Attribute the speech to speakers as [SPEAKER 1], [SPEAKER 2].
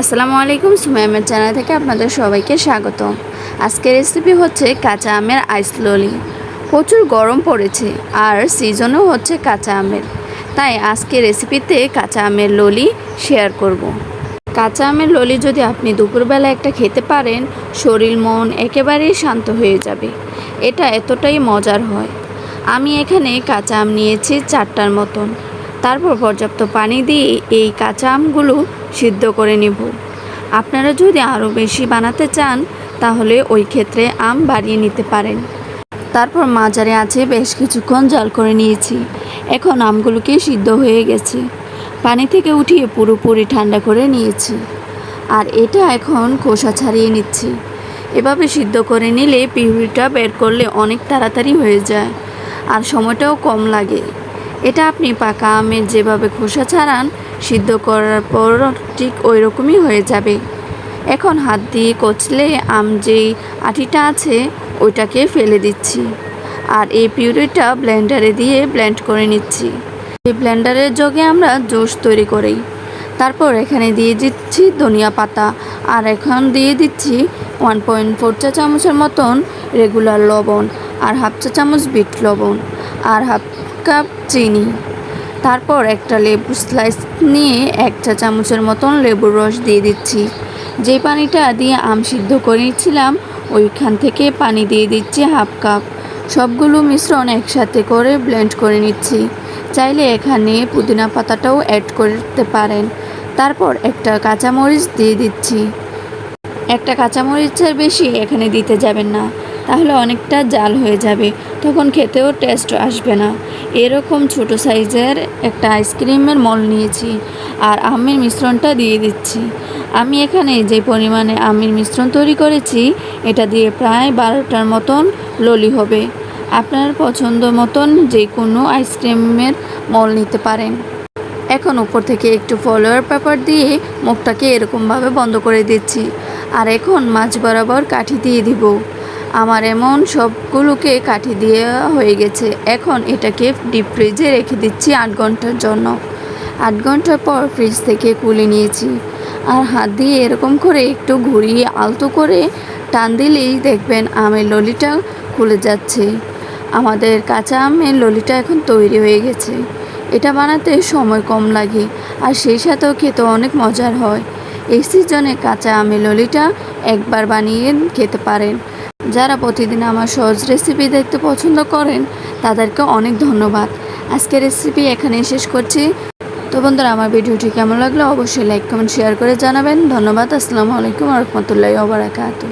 [SPEAKER 1] আসসালামু আলাইকুম সুমাইমের চ্যানেল থেকে আপনাদের সবাইকে স্বাগত আজকের রেসিপি হচ্ছে কাঁচা আমের আইস ললি প্রচুর গরম পড়েছে আর সিজনও হচ্ছে কাঁচা আমের। তাই আজকে রেসিপিতে কাঁচা আমের ললি শেয়ার করব। কাঁচা আমের ললি যদি আপনি দুপুরবেলা একটা খেতে পারেন, শরীর, মন একেবারেই শান্ত হয়ে যাবে। এটা এতটাই মজার হয়। আমি এখানে কাঁচা আম নিয়েছি চারটার মতন। তারপর পর্যাপ্ত পানি দিয়ে এই কাঁচা আমগুলো সিদ্ধ করে নেব। আপনারা যদি আরও বেশি বানাতে চান, তাহলে ওই ক্ষেত্রে আম বাড়িয়ে নিতে পারেন। তারপর মাজারে আছে বেশ কিছুক্ষণ জাল করে নিয়েছি। এখন আমগুলোকে সিদ্ধ হয়ে গেছে। পানি থেকে উঠিয়ে পুরোপুরি ঠান্ডা করে নিয়েছি। আর এটা এখন খোসা ছাড়িয়ে নিচ্ছি। এভাবে সিদ্ধ করে নিলে পিউরিটা বের করলে অনেক তাড়াতাড়ি হয়ে যায়। আর সময়টাও কম লাগে। এটা আপনি পাকা আমের যেভাবে খোসা ছাড়ান, সিদ্ধ করার পর ঠিক ওই রকমই হয়ে যাবে। এখন হাত দিয়ে কচলে আম যেই আটিটা আছে, ওইটাকে ফেলে দিচ্ছি। আর এই পিউরিটা ব্লেন্ডারে দিয়ে ব্লেন্ড করে নিচ্ছি। এই ব্লেন্ডারের যোগে আমরা জুস তৈরি করি। তারপর এখানে দিয়ে দিচ্ছি ধনিয়া পাতা। আর এখন দিয়ে দিচ্ছি ওয়ান পয়েন্ট ফোর চা চামচের মতন রেগুলার লবণ আর হাফ চা চামচ বিট লবণ। আর হাফ কাপ চিনি। তারপর একটা লেবু স্লাইস নিয়ে এক চা চামচের মতন লেবুর রস দিয়ে দিচ্ছি। যে পানিটা দিয়ে আম সিদ্ধ করেছিলাম ওইখান থেকে পানি দিয়ে দিচ্ছি হাফ কাপ। সবগুলো মিশ্রণ একসাথে করে ব্লেন্ড করে নিচ্ছি। চাইলে এখানে পুদিনা পাতাটাও অ্যাড করতে পারেন। তারপর একটা কাঁচামরিচ দিয়ে দিচ্ছি। একটা কাঁচামরিচের বেশি এখানে দিতে যাবেন না। তাহলে অনেকটা জাল হয়ে যাবে। তখন খেতেও টেস্ট আসবে না। এরকম ছোট সাইজের একটা আইসক্রিমের মল নিয়েছি আর আমের মিশ্রণটা দিয়ে দিচ্ছি। আমি এখানে যে পরিমাণে আমের মিশ্রণ তৈরি করেছি, এটা দিয়ে প্রায় বারোটার মতন ললি হবে। আপনার পছন্দ মতন যে কোনো আইসক্রিমের মল নিতে পারেন। এখন উপর থেকে একটু ফলোয়ার পেপার দিয়ে মুখটাকে এরকমভাবে বন্ধ করে দিচ্ছি। আর এখন মাছ বরাবর কাঠি দিয়ে দিব। আমার এমন সবগুলোকে কাঠি দেওয়া হয়ে গেছে। এখন এটাকে ডিপ ফ্রিজে রেখে দিচ্ছি আট ঘণ্টার জন্য। আট ঘণ্টার পর ফ্রিজ থেকে খুলে নিয়েছি। আর হাত দিয়ে এরকম করে একটু ঘুরিয়ে আলতো করে টান দিলেই দেখবেন আমের ললিটা খুলে যাচ্ছে। আমাদের কাঁচা আমের ললিটা এখন তৈরি হয়ে গেছে। এটা বানাতে সময় কম লাগে আর সেই সাথেও খেতে অনেক মজার হয়। এই সিজনে কাঁচা আমের ললিটা একবার বানিয়ে খেতে পারেন। যারা প্রতিদিন আমার সহজ রেসিপি দেখতে পছন্দ করেন, তাদেরকে অনেক ধন্যবাদ। আজকে রেসিপি এখানে শেষ করছি। তো বন্ধুরা, আমার ভিডিওটি কেমন লাগল অবশ্যই লাইক কমেন্ট শেয়ার করে জানাবেন। ধন্যবাদ, আসসালামু আলাইকুম রহমতুল্লাহ ওবরাকাতু